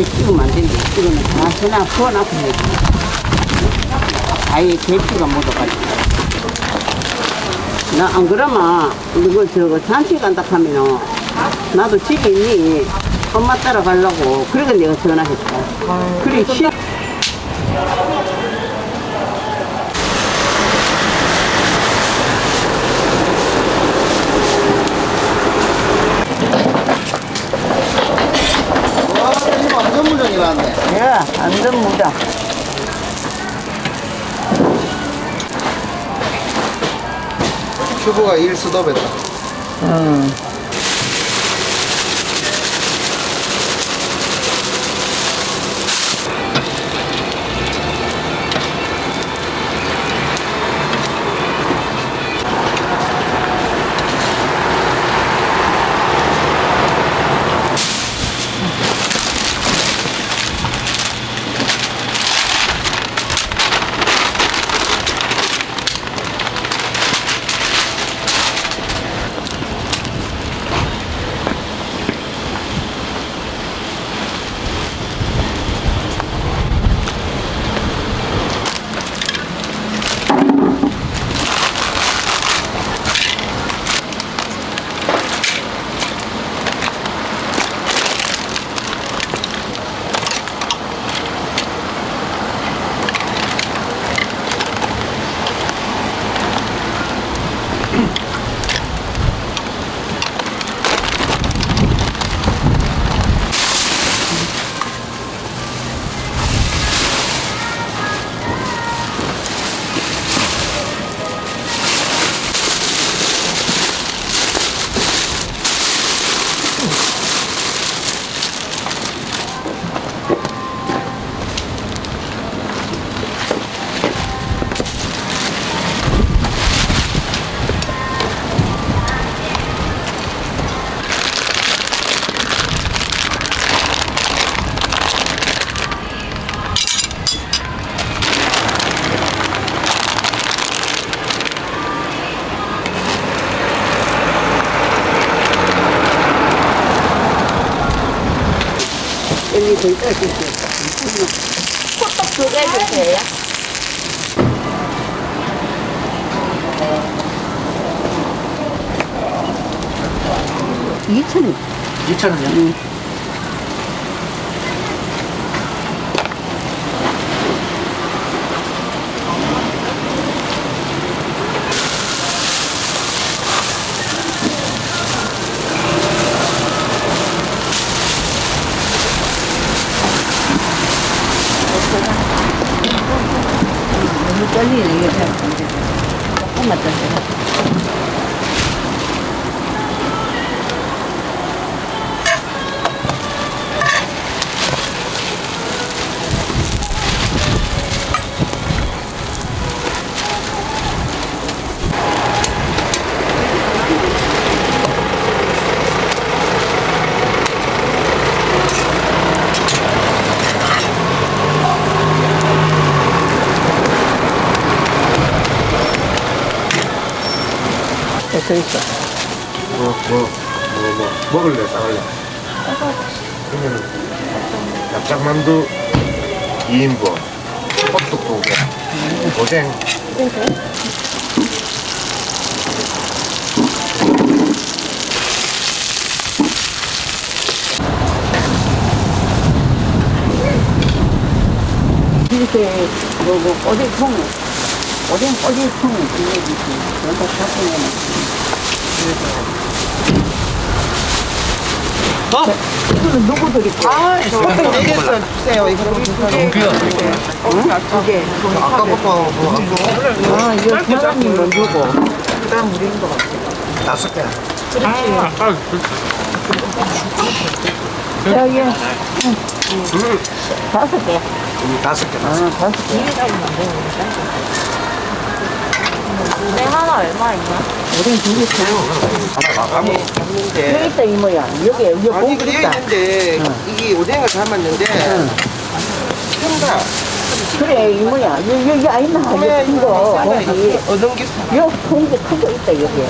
아니 찍으면 안 되지 찍으면 다 전화 부어놔서 해야지 아예 개피가 묻어가지고. 나 안 그러면 이거 저거 산책 간다 하면은 나도 집에 있니? 엄마 따라가려고. 그러니까 내가 전화했다. 그래 시 와, 이 완전 무정이 나왔네. 야, 완전 무다. 큐브가 1수도배다. 응. 여기 더 있다, 주세요. 호떡 두 개 주세요. 이천 원. 2,000원이요? 너 무 떨리네, 이게 잘안 돼. 조금 있어. 뭐, 뭐, 뭐, 뭐, 먹을래, 싸갈래? 그러면은, 납작만두 2인분, 호떡 2개, 오뎅, 이렇게 뭐, 뭐 꼬리통, 오뎅 꼬리통 빌려주지. 그런다 잡으면. 어? 이거는 누구 드릴게요? 아, 호떡 네개 주세요. 이거 동피가 두 개. 아까부터 뭐, 한 아, 이거 사장님 먼저고. 그다음 우리인 것 같아. 다섯 개. 여기, 응. 다섯 개. 이 다섯 개, 아, 다섯 개. 다섯 개. 네 하나 얼마 있나? 오뎅 두개 줘. 아무, 여기. 있다, 이모야. 여기, 여기 아니, 공 그래 있다. 있는데, 이게 오뎅을 담았는데, 응. 큰가? 그래, 이모야. 여기? 그러면 여기 큰 거, 이거 봉지. 어떤 게 사? 여기 봉지 큰거 있다, 여기.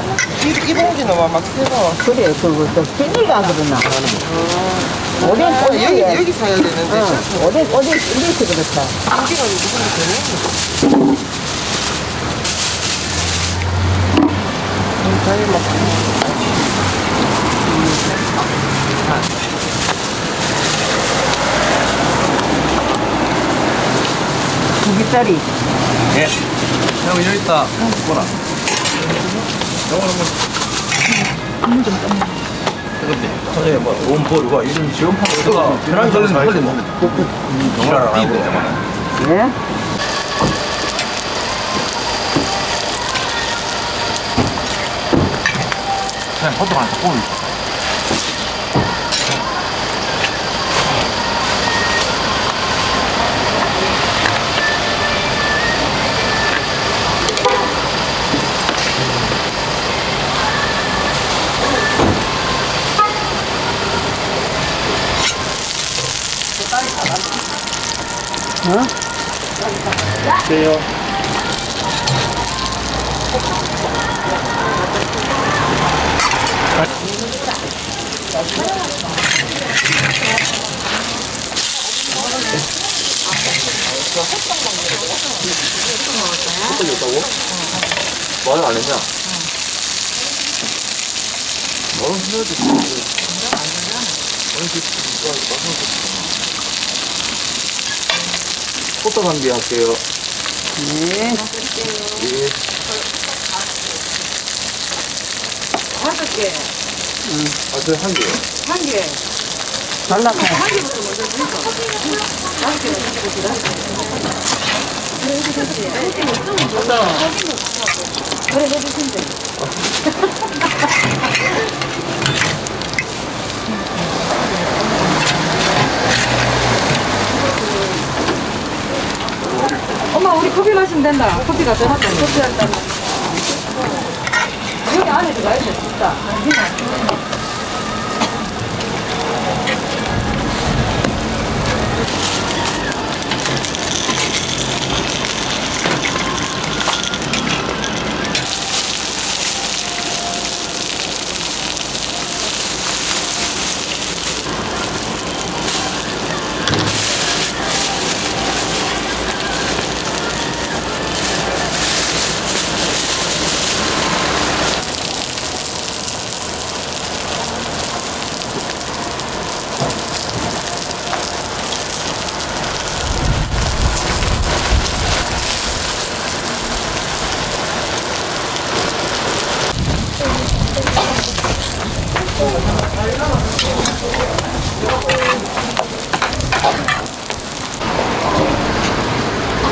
이, 이 봉지 너무 막 세서. 그래, 그거 또 찐이가 그러나. 오뎅 아, 여기. 여기 사야 되는데. 어, 오뎅 꼬지 이렇게 그렇다. 여기가 무슨 되네. 10원짜리. 예. 형, 여기 있다. 보라. 영어 한번. 좀 땀. 뜨겁지? 선생님, 뭐, 원볼, 와, 이런 지원판 어디가? 계란 절리는 빨리 먹 네. 그냥 버터 안 섞고 딱 보면 뭐야 안 했냐? 너는 해야지. 포토 관계할게요. 네. 다섯 개. 아, 저 한 개요. 한 개. 잘라서. 엄마 우리 커피 마시면 된다. 커피 갖다 놨다. 커피 한다. 여기 안에 들어가 있어 진짜.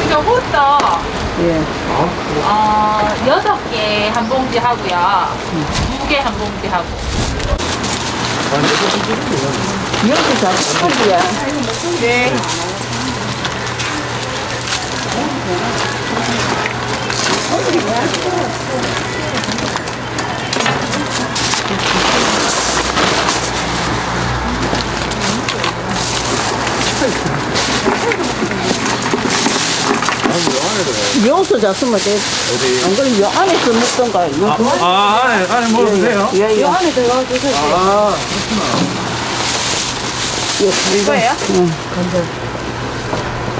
이거 호떡 예. 어, 여섯 개 한 봉지 하고요. 두 개 한 봉지 하고. 여기 다 꼬지야. 네. 여기서 잤으면 돼. 안 그러면 요 안에서 먹던가. 요 아, 안에, 안에 먹어도 돼요? 예, 예. 요 안에 들어가 주세요. 아, 예, 이거야? 응.